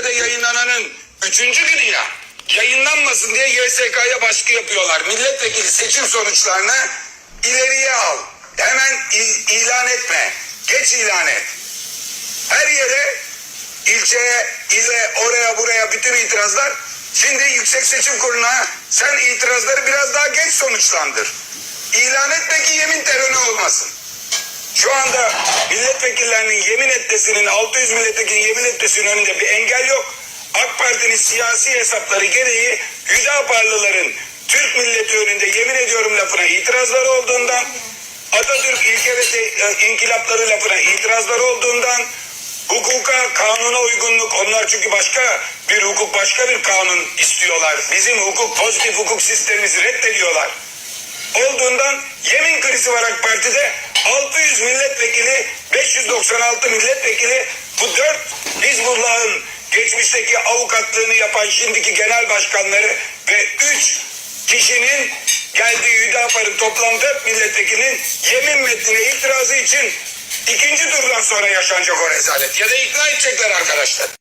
gazetede yayınlananın üçüncü günü ya yayınlanmasın diye YSK'ya baskı yapıyorlar. Milletvekili seçim sonuçlarını ileriye al. Hemen il- ilan etme. Geç ilan et. Her yere ilçeye, ile, oraya, buraya bütün itirazlar. Şimdi Yüksek Seçim Kurulu'na sen itirazları biraz daha geç sonuçlandır. İlan etme ki yemin terörü olmasın. Şu anda milletvekillerinin yemin etmesinin 600 milletvekili yemin etmesinin önünde bir engel yok. AK Parti'nin siyasi hesapları gereği Hüdaparlıların Türk milleti önünde yemin ediyorum lafına itirazları olduğundan Atatürk ilke ve te- e, inkılapları lafına itirazları olduğundan hukuka, kanuna uygunluk onlar çünkü başka bir hukuk, başka bir kanun istiyorlar. Bizim hukuk, pozitif hukuk sistemimizi reddediyorlar olduğundan yemin krizi var AK Parti'de 600 milletvekili 596 milletvekili bu dört Hizbullah'ın geçmişteki avukatlığını yapan şimdiki genel başkanları ve üç kişinin geldiği Hüdapar'ın toplam dört milletvekilinin yemin metnine itirazı için ikinci turdan sonra yaşanacak o rezalet ya da ikna edecekler arkadaşlar.